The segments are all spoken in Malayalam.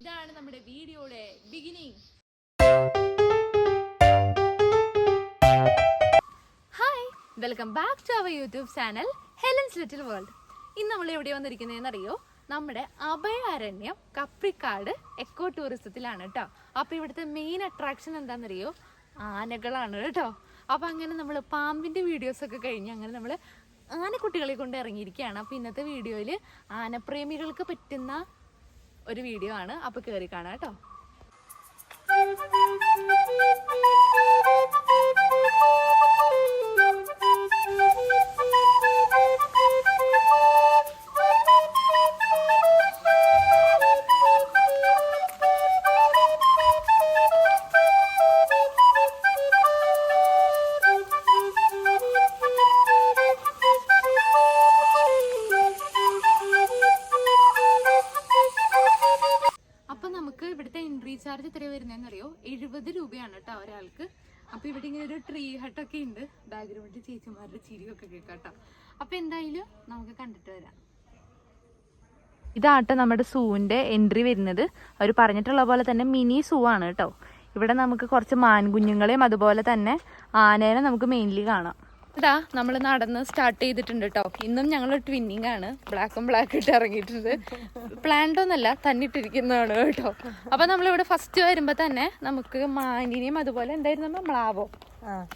ഇതാണ് നമ്മുടെ വീഡിയോയുടെ welcome back to YouTube channel Helen's little world ഇന്ന് നമ്മൾ എവിടെ നമ്മുടെ അഭയാരണ്യം കപ്രിക്കാട് എക്കോ ടൂറിസത്തിലാണ് കേട്ടോ അപ്പോൾ ഇവിടുത്തെ മെയിൻ അട്രാക്ഷൻ എന്താണെന്നറിയോ ആനകളാണ് കേട്ടോ അപ്പോൾ അങ്ങനെ നമ്മൾ വീഡിയോസ് ഒക്കെ കഴിഞ്ഞ് അങ്ങനെ നമ്മൾ ആനക്കുട്ടികളെ കൊണ്ട് ഇറങ്ങിയിരിക്കുകയാണ്. അപ്പോൾ ഇന്നത്തെ വീഡിയോയിൽ ആനപ്രേമികൾക്ക് പറ്റുന്ന ഒരു വീഡിയോ ആണ്. അപ്പോൾ കയറി കാണാം കേട്ടോ. ഒരാൾക്ക്. അപ്പൊ ഇവിടെ ഇങ്ങനെ ഒരു ട്രീ ഹട്ടൊക്കെ ഉണ്ട്. ബാക്ക്ഗ്രൗണ്ടിൽ ചേച്ചിമാരുടെ ചിരിയൊക്കെ കേൾക്കാട്ടോ. കേട്ടോ അപ്പൊ എന്തായാലും നമുക്ക് കണ്ടിട്ട് വരാം. ഇതാട്ടോ നമ്മുടെ സൂവിന്റെ എൻട്രി വരുന്നത്. അവർ പറഞ്ഞിട്ടുള്ള പോലെ തന്നെ മിനി സൂ ആണ് കേട്ടോ. ഇവിടെ നമുക്ക് കുറച്ച് മാൻകുഞ്ഞുങ്ങളെയും അതുപോലെ തന്നെ ആനേനെ നമുക്ക് മെയിൻലി കാണാം. ഇതാ നമ്മൾ നടന്ന് സ്റ്റാർട്ട് ചെയ്തിട്ടുണ്ട് കേട്ടോ ഇന്നും ഞങ്ങൾ ട്വിന്നിങ് ആണ്. ബ്ലാക്കും ബ്ലാക്ക് ഇട്ട് ഇറങ്ങിയിട്ടുണ്ട്. പ്ലാൻഡ് ഒന്നല്ല തന്നിട്ടിരിക്കുന്നതാണ് കേട്ടോ അപ്പൊ നമ്മളിവിടെ ഫസ്റ്റ് വരുമ്പോ തന്നെ നമുക്ക് മാനിനെയും അതുപോലെ എന്തായിരുന്നു മ്ലാവോ?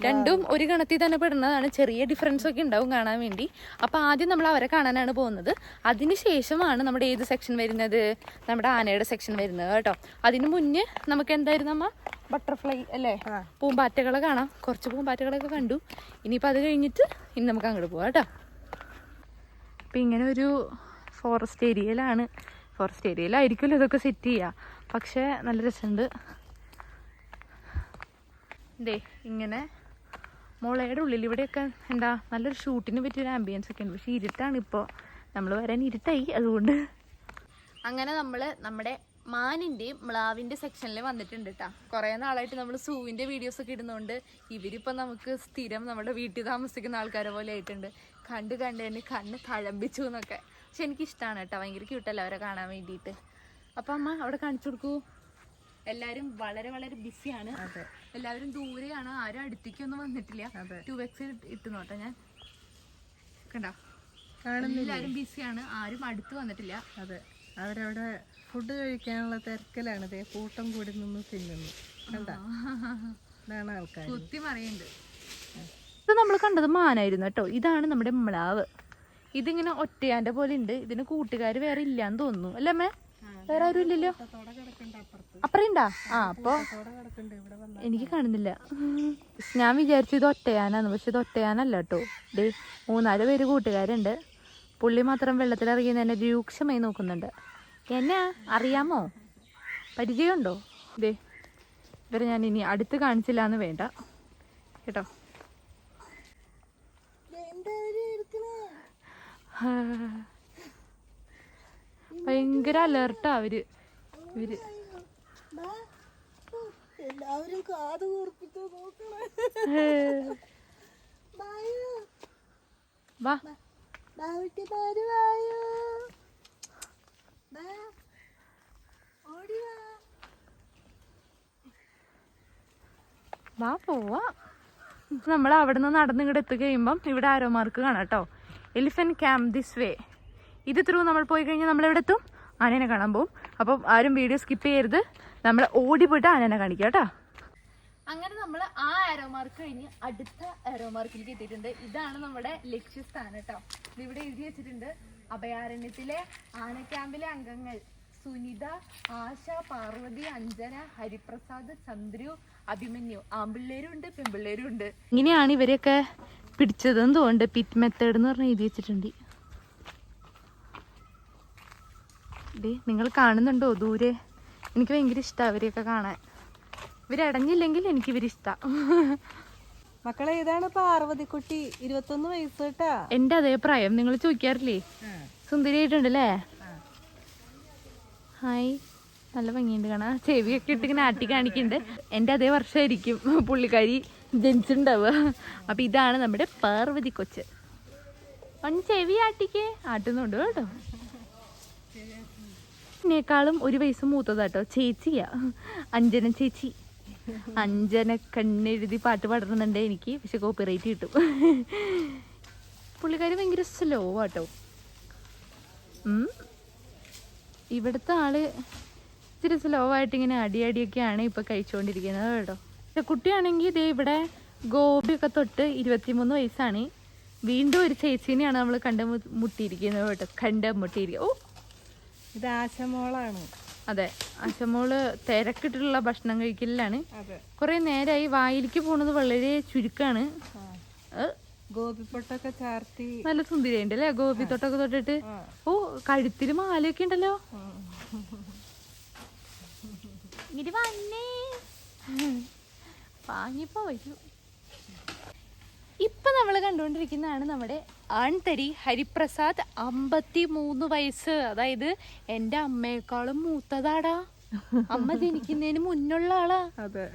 രണ്ടും ഒരു ഗണത്തിൽ തന്നെ പെടുന്നതാണ്. ചെറിയ ഡിഫറൻസ് ഒക്കെ ഉണ്ടാവും കാണാൻ വേണ്ടി. അപ്പൊ ആദ്യം നമ്മൾ അവരെ കാണാനാണ് പോകുന്നത്. അതിനുശേഷമാണ് നമ്മുടെ ഏത് സെക്ഷൻ വരുന്നത്? നമ്മുടെ ആനയുടെ സെക്ഷൻ വരുന്നത് കേട്ടോ അതിനു മുന്നേ നമുക്ക് എന്തായിരുന്നു നമ്മ ബട്ടർഫ്ലൈ അല്ലേ? പൂമ്പാറ്റകളെ കാണാം. കുറച്ച് പൂമ്പാറ്റകളൊക്കെ കണ്ടു. ഇനിയിപ്പോൾ അത് കഴിഞ്ഞിട്ട് ഇനി നമുക്ക് അങ്ങോട്ട് പോവാം കേട്ടോ. അപ്പം ഇങ്ങനെ ഒരു ഫോറസ്റ്റ് ഏരിയയിലാണ് ഫോറസ്റ്റ് ഏരിയയിലായിരിക്കുമല്ലോ ഇതൊക്കെ സെറ്റ് ചെയ്യുക പക്ഷേ നല്ല രസമുണ്ട്. ദേ ഇങ്ങനെ മുളയുടെ ഉള്ളിൽ ഇവിടെയൊക്കെ എന്താ നല്ലൊരു ഷൂട്ടിന് പറ്റിയൊരു ആംബിയൻസ് ഒക്കെ ഉണ്ട്. പക്ഷേ ഇരുട്ടാണ് ഇപ്പോൾ നമ്മൾ വരാൻ ഇരുട്ടായി അതുകൊണ്ട്. അങ്ങനെ നമ്മൾ നമ്മുടെ മാനിന്റെയും മ്ലാവിന്റെ സെക്ഷനിൽ വന്നിട്ടുണ്ട് കേട്ടോ കുറേ നാളായിട്ട് നമ്മൾ സൂവിന്റെ വീഡിയോസ് ഒക്കെ ഇടുന്നതുകൊണ്ട് ഇവരിപ്പം നമുക്ക് സ്ഥിരം നമ്മുടെ വീട്ടിൽ താമസിക്കുന്ന ആൾക്കാരെ പോലെ ആയിട്ടുണ്ട്. കണ്ട് കണ്ട് തന്നെ കണ്ണ് തഴമ്പിച്ചു എന്നൊക്കെ. പക്ഷെ എനിക്കിഷ്ടമാണ് കേട്ടോ ഭയങ്കര ക്യൂട്ടല്ല അവരെ കാണാൻ വേണ്ടിയിട്ട് അപ്പം അമ്മ അവിടെ കാണിച്ചു കൊടുക്കൂ. എല്ലാവരും വളരെ വളരെ ബിസിയാണ് എല്ലാവരും ദൂരെയാണ്. ആരും അടുത്തേക്കൊന്നും വന്നിട്ടില്ല. ടു വെക്സ് ഇട്ട് നോട്ടെ ഞാൻ. കണ്ടോ? എല്ലാവരും ബിസിയാണ് ആരും അടുത്ത് വന്നിട്ടില്ല. അതെ. അവരവിടെ ഫുഡ് കഴിക്കാനുള്ള തിരക്കിലാണ്. ദേ കൂട്ടം കൂടി നിന്ന് തിന്നുന്നു. കണ്ട? ഇതാണ് ആൾക്കാർ കുത്തി മറിയുണ്ട്. ഇത് നമ്മൾ കണ്ടത് മാനായിരുന്നു കേട്ടോ. ഇതാണ് നമ്മുടെ മ്ലാവ്. ഇതിങ്ങനെ ഒറ്റയാന്റെ പോലെ ഉണ്ട്. ഇതിന് കൂട്ടുകാർ വേറെ ഇല്ലാന്ന് തോന്നുന്നു. അല്ലേ അമ്മേ? വേറെ ആരും ഇല്ലല്ലോ? അപ്പറയുണ്ടാ ആ അപ്പൊ എനിക്ക് കാണുന്നില്ല. ഞാൻ വിചാരിച്ചു ഇത് ഒറ്റയാനാന്ന്. പക്ഷെ ഇത് ഒറ്റയാനല്ല കേട്ടോ. ഡേ മൂന്നാൽ പേര് കൂട്ടുകാരുണ്ട്. പുള്ളി മാത്രം വെള്ളത്തിലിറങ്ങി തന്നെ രൂക്ഷമായി നോക്കുന്നുണ്ട്. എന്നെ അറിയാമോ? പരിചയമുണ്ടോ? ദേ ഇവരെ ഞാൻ ഇനി അടുത്ത് കാണിച്ചില്ല എന്ന് വേണ്ട. കേട്ടോ. ഭയങ്കര അലേർട്ടാ അവർ. ഇവർ. എല്ലാവരും കാത് കൂർപ്പിച്ച് നോക്കണേ. വാ വാ. പോവാ നമ്മൾ അവിടെ നിന്ന് നടന്ന് ഇങ്ങോട്ട് എത്തി കഴിയുമ്പം ഇവിടെ ആരോ മാർക്ക് കാണാം കേട്ടോ. എലിഫന്റ് ക്യാമ്പ് ദിസ് വേ ഇത് ത്രൂ നമ്മൾ പോയി കഴിഞ്ഞാൽ നമ്മൾ എവിടെ എത്തും? ആനേനെ കാണാൻ പോകും അപ്പം ആരും വീഡിയോ സ്കിപ്പ് ചെയ്യരുത്. നമ്മൾ ഓടി പോയിട്ട് ആനേനെ കാണിക്കാം കേട്ടോ. അങ്ങനെ നമ്മൾ ആ ആരോ മാർക്ക് കഴിഞ്ഞ് അടുത്ത ആരോ മാർക്കിലേക്ക് എത്തിയിട്ടുണ്ട് ഇതാണ് നമ്മുടെ ലക്ഷ്യസ്ഥാനം കേട്ടോ. ഇവിടെ എഴുതി വെച്ചിട്ടുണ്ട്. അഭയാരണ്യത്തിലെ ആന ക്യാമ്പിലെ അംഗങ്ങൾ സുനിത ആശ പാർവതി അഞ്ജന ഹരിപ്രസാദ് ചന്ദ്രു അഭിമന്യു. ആമ്പിള്ളേരും ഉണ്ട് പെമ്പിള്ളേരും ഉണ്ട് ഇങ്ങനെയാണ് ഇവരെയൊക്കെ പിടിച്ചതെന്ന് തോന്നുന്നുണ്ട്. പിറ്റ് മെത്തേഡ് എന്ന് പറഞ്ഞ് എഴുതി വെച്ചിട്ടുണ്ട്. നിങ്ങൾ കാണുന്നുണ്ടോ ദൂരെ? എനിക്ക് ഭയങ്കര ഇഷ്ടമാണ് അവരെയൊക്കെ കാണാൻ. ഇവരടഞ്ഞില്ലെങ്കിൽ എനിക്ക് ഇവരിഷ്ടം. മക്കളെ ഇതാണ് പാർവതിക്കുട്ടി ഇരുപത്തൊന്ന് വയസ്സ് കേട്ടാ. എന്റെ അതേ പ്രായം നിങ്ങൾ ചോദിക്കാറില്ലേ? സുന്ദരിയായിട്ടുണ്ടല്ലേ? ഹായ്. നല്ല ഭംഗിയുണ്ട് കാണാൻ ചെവിയൊക്കെ ഇട്ട് ഇങ്ങനെ ആട്ടി കാണിക്കുന്നുണ്ട്. എന്റെ അതേ വർഷമായിരിക്കും പുള്ളിക്കാരി ജനിച്ചിട്ടുണ്ടാവുക. അപ്പം ഇതാണ് നമ്മുടെ പാർവതി കൊച്ച്. ഒന്ന് ചെവി ആട്ടിക്കേ. ആട്ടുന്നുണ്ട് കേട്ടോ. എന്നെക്കാളും ഒരു വയസ്സ് മൂത്തതാട്ടോ. ചേച്ചിയാ. അഞ്ജന ചേച്ചി. അഞ്ജന കണ്ണെഴുതി പാട്ട് പാടുന്നുണ്ട് എനിക്ക്. പക്ഷെ കോപ്പി കോപ്പിറൈറ്റ് കിട്ടും. പുള്ളിക്കാരി ഭയങ്കര സ്ലോ ആട്ടോ. ഇവിടുത്തെ ആൾ ഇത്തിരി സ്ലോ ആയിട്ട് ഇങ്ങനെ അടി അടിയടിയൊക്കെയാണ് ഇപ്പൊ കഴിച്ചുകൊണ്ടിരിക്കുന്നത് കേട്ടോ. പക്ഷെ കുട്ടിയാണെങ്കിൽ ഇതേ ഇവിടെ ഗോപിയൊക്കെ തൊട്ട് ഇരുപത്തിമൂന്ന് വയസ്സാണ്. വീണ്ടും ഒരു ചേച്ചീനെയാണ് നമ്മൾ കണ്ടു മുട്ടിയിരിക്കുന്നത് കേട്ടോ. കണ്ടു മുട്ടിയിരിക്കുക ഓ! ഇത് ആശമോളാണ്. അതെ. അശമോൾ തിരക്കിട്ടുള്ള ഭക്ഷണം കഴിക്കലാണ് കൊറേ നേരമായി വായിലേക്ക് പോണത് വളരെ ചുരുക്കാണ്. ഗോപിപ്പൊട്ടൊക്കെ ചാർത്തി നല്ല സുന്ദരിയുണ്ട് അല്ലേ ഗോപി തൊട്ടൊക്കെ തൊട്ടിട്ട് ഓ കഴുത്തിൽ മാലയൊക്കെ ഉണ്ടല്ലോ? ഇങ്ങോട്ട് വന്നേ. വാങ്ങിപ്പോ വരൂ ഇപ്പൊ നമ്മൾ കണ്ടുകൊണ്ടിരിക്കുന്നതാണ് നമ്മുടെ ആൺതരി ഹരിപ്രസാദ് അമ്പത്തി മൂന്ന് വയസ്സ്. അതായത് എന്റെ അമ്മയെക്കാളും മൂത്തതാടാ. അമ്മ ജനിക്കുന്നതിന് മുന്നുള്ള ആളാ. അതെ.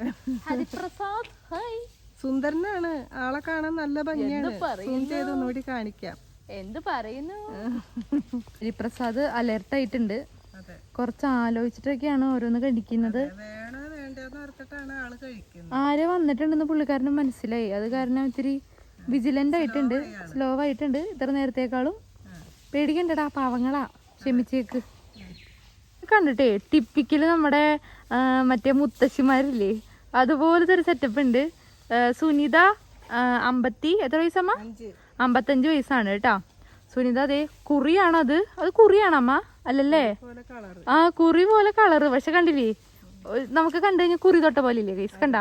ഹരിപ്രസാദ് ഹായ്. സുന്ദരനാണ്. ആളെ കാണാൻ നല്ല ഭംഗിയാണ്. ചെയ്ത് ഒന്നുകൂടി കാണിക്കാം. എന്ത് പറയുന്നു? ഹരിപ്രസാദ് അലർട്ടായിട്ടുണ്ട് അതെ. കുറച്ച് ആലോചിച്ചിട്ടൊക്കെയാണ് ഓരോന്ന് കടിക്കുന്നത്. വേണോ വേണ്ടെന്ന് ഓർത്തിട്ടാണ് ആൾ കഴിക്കുന്നത്. ആര് വന്നിട്ടുണ്ടെന്ന് പുള്ളിക്കാരന് മനസ്സിലായി. അത് കാരണം ഇത്തിരി വിജിലന്റ് ആയിട്ടുണ്ട്. സ്ലോ ആയിട്ടുണ്ട്. ഇത്ര നേരത്തേക്കാളും പേടിക്കണ്ടടാ പാവങ്ങളാ. ക്ഷമിച്ചേക്ക്. കണ്ടിട്ടേ ടിപ്പിക്കൽ നമ്മുടെ മറ്റേ മുത്തശ്ശിമാരില്ലേ? അതുപോലത്തെ ഒരു സെറ്റപ്പ് ഉണ്ട്. സുനിത അമ്പത്തി എത്ര വയസ്സമ്മ? അമ്പത്തഞ്ച് വയസ്സാണ് കേട്ടാ. സുനിത അതെ കുറിയാണത്. അത് കുറിയാണമ്മ അല്ലല്ലേ? ആ കുറി പോലെ കളറ്. പക്ഷെ കണ്ടില്ലേ നമുക്ക് കണ്ടു കഴിഞ്ഞാൽ കുറി തൊട്ട പോലെ ഇല്ലേ കൈസ് കണ്ട?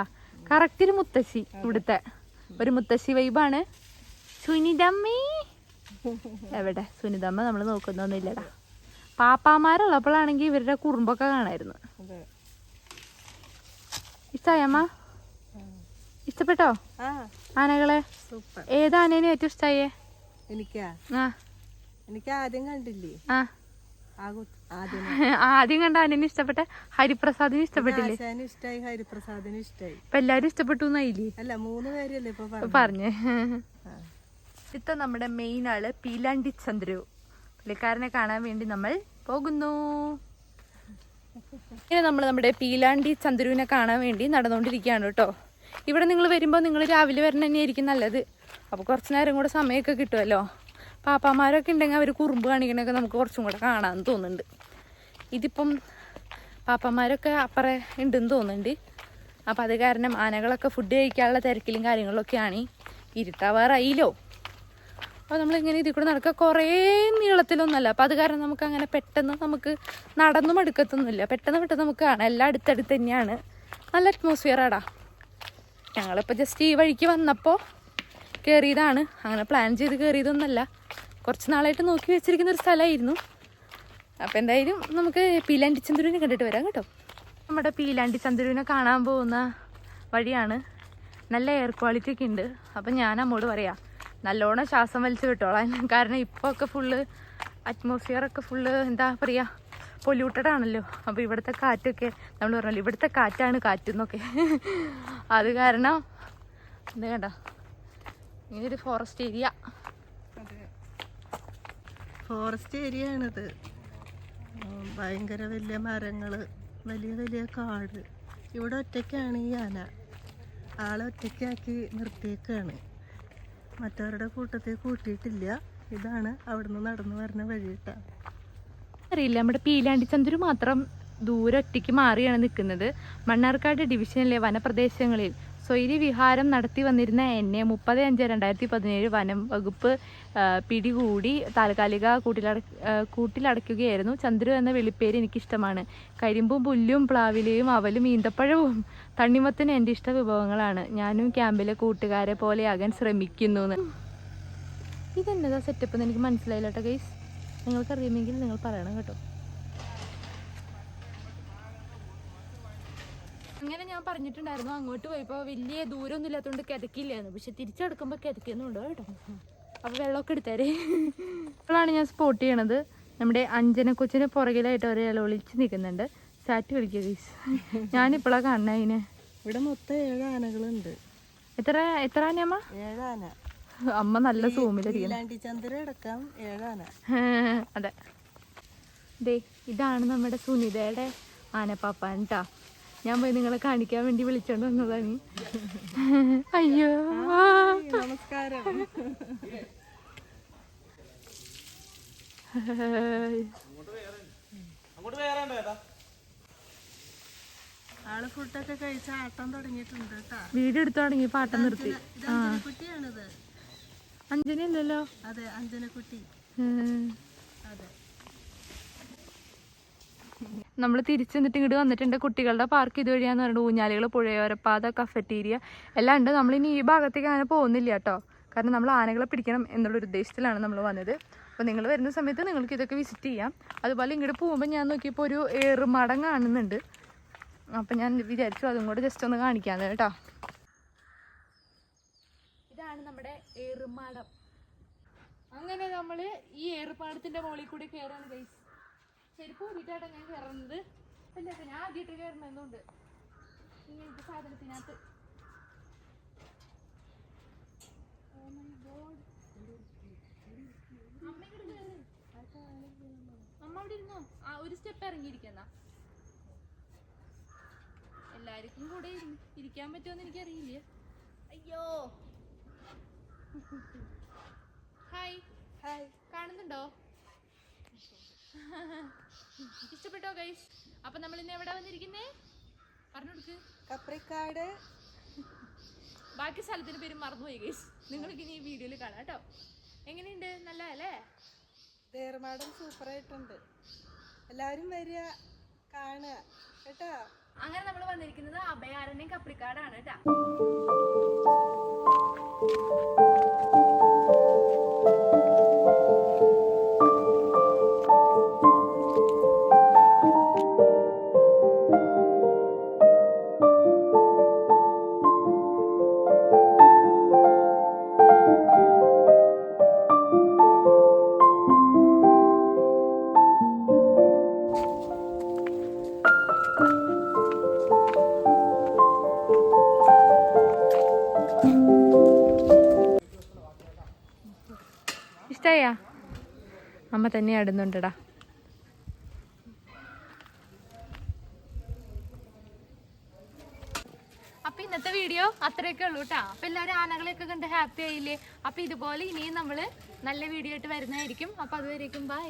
കറക്റ്റ് ഒരു മുത്തശ്ശി ഇവിടുത്തെ. ഒരു മുത്തശ്ശി വൈബാണ്. സുനിതമ്മേ. എവിടെ? സുനിതമ്മ നമ്മൾ നോക്കുന്നൊന്നുമില്ലടാ. പാപ്പാമാരുള്ളപ്പോഴാണെങ്കിൽ ഇവരുടെ കുറുമ്പൊക്കെ കാണായിരുന്നു. അതെ. ഇഷ്ടായമ്മ ഇഷ്ടപ്പെട്ടോ? ആനകളെ? ഏത് ആനേനെ ഏറ്റവും ഇഷ്ടായേ? എനിക്കാ? ആ. എനിക്ക് ആദ്യം കണ്ടില്ലേ? ആ. ആ ആദ്യം കണ്ട അനിന് ഇഷ്ടപ്പെട്ട ഹരിപ്രസാദിന് ഇഷ്ടപ്പെട്ടില്ലേ? ഇഷ്ടായി ഹരിപ്രസാദിന് ഇഷ്ടായി. ഇപ്പൊ എല്ലാരും ഇഷ്ടപ്പെട്ടു എന്നായില്ലേ അല്ല മൂന്ന് പേരല്ലേ ഇപ്പൊ പറഞ്ഞു. ഇത്ത നമ്മുടെ മെയിൻ ആൾ പീലാണ്ടി ചന്ദ്രു. പുള്ളിക്കാരനെ കാണാൻ വേണ്ടി നമ്മൾ പോകുന്നു. ഇങ്ങനെ നമ്മൾ നമ്മുടെ പീലാണ്ടി ചന്ദ്രുവിനെ കാണാൻ വേണ്ടി നടന്നുകൊണ്ടിരിക്കുകയാണ് കേട്ടോ. ഇവിടെ നിങ്ങൾ വരുമ്പോൾ നിങ്ങൾ രാവിലെ വരണ തന്നെയായിരിക്കും നല്ലത്. അപ്പോൾ കുറച്ച് നേരം കൂടെ സമയമൊക്കെ കിട്ടുമല്ലോ. പാപ്പാമാരൊക്കെ ഉണ്ടെങ്കിൽ അവർ കുറുമ്പ് കാണിക്കണൊക്കെ നമുക്ക് കുറച്ചും കൂടെ കാണാമെന്ന് തോന്നുന്നുണ്ട്. ഇതിപ്പം പാപ്പന്മാരൊക്കെ അപ്പറേ ഉണ്ടെന്ന് തോന്നുന്നുണ്ട്. അപ്പം അത് കാരണം ആനകളൊക്കെ ഫുഡ് കഴിക്കാനുള്ള തിരക്കിലും കാര്യങ്ങളൊക്കെയാണ് ഇരുട്ടാവാറായില്ലോ. അപ്പോൾ നമ്മളിങ്ങനെ ഇതിൽ കൂടെ നടക്കുക. കുറേ നീളത്തിലൊന്നുമല്ല. അപ്പോൾ അത് കാരണം നമുക്ക് അങ്ങനെ പെട്ടെന്ന് നമുക്ക് നടന്നും മടുക്കത്തൊന്നുമില്ല പെട്ടെന്ന് പെട്ടെന്ന് നമുക്ക് കാണാം. എല്ലാം അടുത്തടുത്ത് തന്നെയാണ്. നല്ല അറ്റ്മോസ്ഫിയറാടാ ഞങ്ങളിപ്പോൾ ജസ്റ്റ് ഈ വഴിക്ക് വന്നപ്പോൾ കയറിയതാണ് അങ്ങനെ പ്ലാൻ ചെയ്ത് കയറിയതൊന്നുമല്ല കുറച്ച് നാളായിട്ട് നോക്കി വെച്ചിരിക്കുന്ന ഒരു സ്ഥലമായിരുന്നു. അപ്പോൾ എന്തായാലും നമുക്ക് പീലാണ്ടി ചന്ദ്രുവിനെ കണ്ടിട്ട് വരാം കേട്ടോ. നമ്മുടെ പീലാണ്ടി ചന്ദ്രുവിനെ കാണാൻ പോകുന്ന വഴിയാണ്. നല്ല എയർ ക്വാളിറ്റി ഒക്കെ ഉണ്ട്. അപ്പം ഞാൻ അമ്മോട് പറയാം നല്ലോണം ശ്വാസം വലിച്ചു വിട്ടോളാം കാരണം ഇപ്പോൾ ഒക്കെ ഫുള്ള് അറ്റ്മോസ്ഫിയർ ഒക്കെ ഫുള്ള് എന്താ പറയുക പൊല്യൂട്ടഡ് ആണല്ലോ. അപ്പോൾ ഇവിടുത്തെ കാറ്റൊക്കെ നമ്മൾ പറഞ്ഞല്ലോ ഇവിടുത്തെ കാറ്റാണ് കാറ്റെന്നൊക്കെ അത് കാരണം എന്താ കണ്ട? ഇങ്ങനെ ഫോറസ്റ്റ് ഏരിയ ഫോറസ്റ്റ് ഏരിയ ആണിത്. ഭയങ്കര വലിയ മരങ്ങൾ വലിയ വലിയ കാട്. ഇവിടെ ഒറ്റയ്ക്കാണ് ഈ ആന. ആളെ ഒറ്റയ്ക്കാക്കി നിർത്തിയേക്കാണ്. മറ്റവരുടെ കൂട്ടത്തിൽ കൂട്ടിയിട്ടില്ല. ഇതാണ് അവിടുന്ന് നടന്നു വരുന്ന വഴിയിട്ട. അറിയില്ല. നമ്മുടെ പീലാണ്ടി ചന്ദ്രു മാത്രം ദൂരെ ഒറ്റയ്ക്ക് മാറിയാണ് നിൽക്കുന്നത്. മണ്ണാർക്കാട് ഡിവിഷനിലെ വനപ്രദേശങ്ങളിൽ സ്വൈര്യ വിഹാരം നടത്തി വന്നിരുന്ന എന്നെ മുപ്പത് അഞ്ച് രണ്ടായിരത്തി പതിനേഴ് വനം വകുപ്പ് പിടികൂടി താൽക്കാലിക കൂട്ടിലട കൂട്ടിലടയ്ക്കുകയായിരുന്നു. ചന്ദ്രു എന്ന വെളിപ്പേര് എനിക്കിഷ്ടമാണ്. കരിമ്പും പുല്ലും പ്ലാവിലയും അവലും ഈന്തപ്പഴവും തണ്ണിമത്തിന് എന്റെ ഇഷ്ട വിഭവങ്ങളാണ്. ഞാനും ക്യാമ്പിലെ കൂട്ടുകാരെ പോലെയാകാൻ ശ്രമിക്കുന്നു ഇതെന്നതാ സെറ്റപ്പ് എന്ന് എനിക്ക് മനസ്സിലായില്ല കേട്ടോ ഗൈസ് നിങ്ങൾക്കറിയുമെങ്കിൽ നിങ്ങൾ പറയണം കേട്ടോ. അങ്ങനെ ഞാൻ പറഞ്ഞിട്ടുണ്ടായിരുന്നു അങ്ങോട്ട് പോയപ്പോൾ വലിയ ദൂരമൊന്നും ഇല്ലാത്തതുകൊണ്ട് കിതക്കില്ലായിരുന്നു പക്ഷെ തിരിച്ചെടുക്കുമ്പോൾ കിതക്കുന്നുണ്ടോ കേട്ടോ. അപ്പോൾ വെള്ളമൊക്കെ എടുത്തേരേ. ഇപ്പോഴാണ് ഞാൻ സ്പോട്ട് ചെയ്യണത്. നമ്മുടെ അഞ്ജന കൊച്ചിന് പുറകിലായിട്ട് ഒരാൾ ഒളിച്ച് നിൽക്കുന്നുണ്ട്. സാറ്റ് കളിക്കുക ഗൈസ് ഞാനിപ്പോഴാണ് കാണുന്നത് അതിനെ ഇവിടെ മൊത്തം ഏഴ് ആനകളുണ്ട്. എത്ര എത്ര ആനയമ്മ ഏഴ് ആന. അമ്മ നല്ല ഏഴാന അതെ. ദേ ഇതാണ് നമ്മുടെ സുനിതയുടെ ആനപ്പാപ്പാൻ ട്ടാ. ഞാൻ പോയി നിങ്ങളെ കാണിക്കാൻ വേണ്ടി വിളിച്ചോണ്ട് വന്നതാണ്. അയ്യോ. നമസ്കാരം. ആൾ ഫുഡൊക്കെ കഴിച്ച് ആട്ടം തുടങ്ങിയിട്ടുണ്ട് കേട്ടാ. വീഡിയോ എടുത്തു തുടങ്ങി പാട്ടം നിർത്തി. അഞ്ജന അല്ലല്ലോ അതെ അഞ്ജനക്കുട്ടി. അതെ. നമ്മൾ തിരിച്ച് എന്നിട്ട് ഇങ്ങോട്ട് വന്നിട്ടുണ്ട് കുട്ടികളുടെ പാർക്ക് ഇതുവഴിയാന്ന് പറഞ്ഞിട്ട് ഊഞ്ഞാലുകൾ പുഴയോരപ്പാത കഫറ്റീരിയ എല്ലാം ഉണ്ട്. നമ്മളിനി ഈ ഭാഗത്തേക്ക് അങ്ങനെ പോകുന്നില്ല കേട്ടോ. കാരണം നമ്മൾ ആനകളെ പിടിക്കണം എന്നുള്ളൊരു ഉദ്ദേശത്തിലാണ് നമ്മൾ വന്നത്. അപ്പോൾ നിങ്ങൾ വരുന്ന സമയത്ത് നിങ്ങൾക്ക് ഇതൊക്കെ വിസിറ്റ് ചെയ്യാം. അതുപോലെ ഇങ്ങോട്ട് പോകുമ്പോൾ ഞാൻ നോക്കിയപ്പോൾ ഒരു ഏറുമടം കാണുന്നുണ്ട്. അപ്പം ഞാൻ വിചാരിച്ചു അതും കൂടെ ജസ്റ്റ് ഒന്ന് കാണിക്കാമെന്ന് കേട്ടോ. ഇതാണ് നമ്മുടെ ഏറുമാടം. അങ്ങനെ നമ്മൾ ഈ ഏറുപാടത്തിന്റെ മുകളിൽ കൂടി കയറാണ് ഗൈസ് ചെരുപ്പ് കൂടിയിട്ടാണ് ഞാൻ കയറുന്നത് അല്ല ഞാൻ ആദ്യമായിട്ട് കയറുന്നതുകൊണ്ട് ഇങ്ങനത്തെ സാധനത്തിനകത്ത്. Oh. അമ്മ അവിടെ ഇരുന്നോ? ആ ഒരു സ്റ്റെപ്പ് ഇറങ്ങിയിരിക്കുന്ന എല്ലാവർക്കും കൂടെ ഇരി- ഇരിക്കാൻ പറ്റുമെന്ന് എനിക്കറിയില്ല. അയ്യോ. ഹായ് ഹായ് കാണുന്നുണ്ടോ? ഇഷ്ടപ്പെട്ടോ ഗൈസ് അപ്പൊ നമ്മൾ ഇന്ന് എവിടെ വന്നിരിക്കുന്നേ? പറഞ്ഞു കൊടുക്ക് കപ്രിക്കാട്. ബാക്കി സ്ഥലത്തിന് പേര് മറന്നുപോയി ഗൈസ് നിങ്ങൾക്ക് ഇനി ഈ വീഡിയോയിൽ കാണാം കേട്ടോ. എങ്ങനെയുണ്ട്? നല്ല അല്ലേ തേർമാടം സൂപ്പറായിട്ടുണ്ട്. എല്ലാവരും വരിക കാണുക കേട്ടോ? അങ്ങനെ നമ്മൾ വന്നിരിക്കുന്നത് അഭയാരണ്യം കപ്രിക്കാടാണ് കേട്ടോ. ഇഷ്ടായ അമ്മ തന്നെ ആടുന്നുണ്ടടാ. അപ്പൊ ഇന്നത്തെ വീഡിയോ അത്രയൊക്കെ ഉള്ളൂ കേട്ടോ അപ്പൊ എല്ലാവരും ആനകളെയൊക്കെ കണ്ട് ഹാപ്പി ആയില്ലേ? അപ്പൊ ഇതുപോലെ ഇനിയും നമ്മൾ നല്ല വീഡിയോ ആയിട്ട് വരുന്നതായിരിക്കും. അപ്പൊ അതുവരേക്കും ബൈ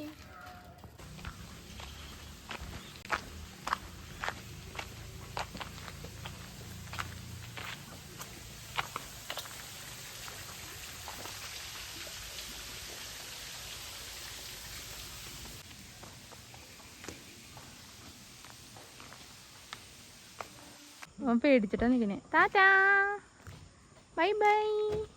പേടിച്ചിട്ടാ നിൽക്കുന്നത് ടാറ്റാ. Bye bye.